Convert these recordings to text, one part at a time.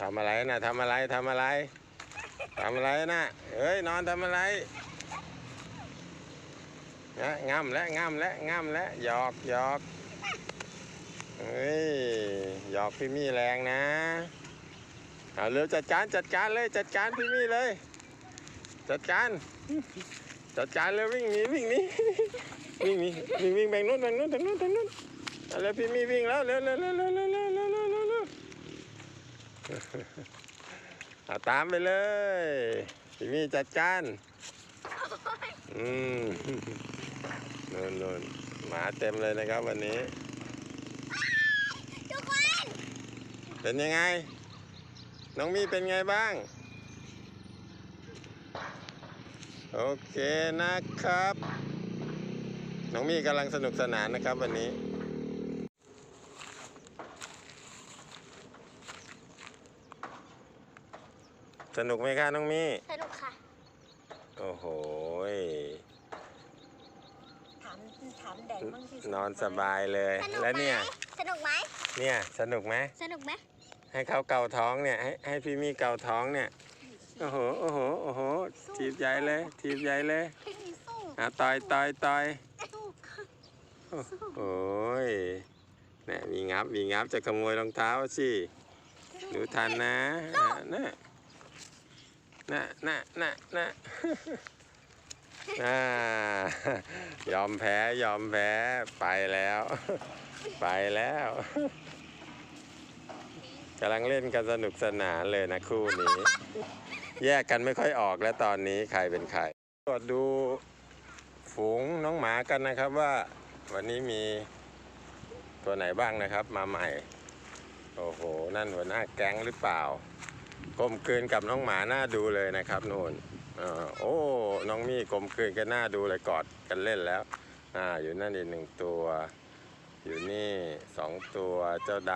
ทำอะไรนะทำอะไรทำอะไรทำอะไรนะเฮ้ยนอนทำอะไรนะง่ำและง่ำและง่ำและหยอกหยอกเฮ้ยหยอกพี่มี่แรงนะเอาเร็วจัดการจัดการเลยจัดการพี่มี่เลย จัดการ จัดการเลยวิ่งหนีวิ่งหนีวิ่งหนีวิ่งวิ่งแบ่งนู้นแบ่งนู้นแบ่งนู้นแบ่งนู้นเอาเลยพี่มี่วิ่งแล้วเร็วเร็วเร็วเร็วเร็ว เอาตามไปเลยพี่มี่จัดการอืมนู่นนู่นหมาเต็มเลยนะครับวันนี้ ทุกคน เป็นยังไง น้องมี่เป็นไงบ้าง โอเคนะครับ น้องมี่กำลังสนุกสนานนะครับวันนี้ สนุกไหมคะน้องมี่ สนุกค่ะ โอ้โหยถามถามแดงบ้างสินอนสบายเลย สนุกแล้วไหมเนี่ย สนุกไหมเนี่ย สนุกไหม สนุกไหมให้เขาเกาท้องเนี่ย ให้ให้พี่มี่เกาท้องเนี่ย โอ้โห โอ้โห โอ้โห ทีบใหญ่เลย ทีบใหญ่เลยพี่มีสู้อะต่อยต่อยต่อยสู้โอ้ยเนี่ยมีงับมีงับจะขโมยรองเท้าสิดูทันนะอะน่ะ น่ะน่ะน่ะน่ะอ่ายอมแพ้ยอมแพ้ไปแล้ว ไปแล้วกำลังเล่นกันสนุกสนานเลยนะคู่นี้ แยกกันไม่ค่อยออกแล้วตอนนี้ใครเป็นใครตรวจดูฝูงน้องหมากันนะครับว่า วันนี้มีตัวไหนบ้างนะครับ มาใหม่ โอ้โห นั่นหัวหน้าแก๊งหรือเปล่า กลมกลืนกับน้องหมาหน้าดูเลยนะครับนู่นอ่าโอ้น้องมี่กลมกลืนกันหน้าดูเลยกอดกันเล่นแล้วอ่าอยู่นั่นอีกหนึ่งตัว อยู่นี่สองตัวเจ้าด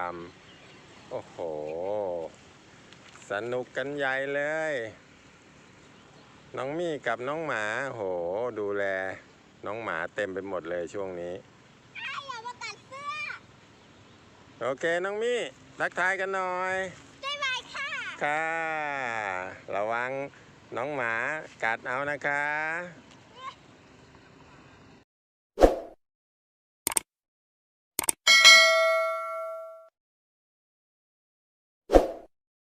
ำโอ้โห สนุกกันใหญ่เลย น้องมี่กับน้องหมาโหดูแล น้องหมาเต็มไปหมดเลยช่วงนี้อย่ามาตัดเสื้อโอเคน้องมี่ทักทายกันหน่อยบ๊ายบาย ค่ะคะ ระวังน้องหมากัดเอานะคะ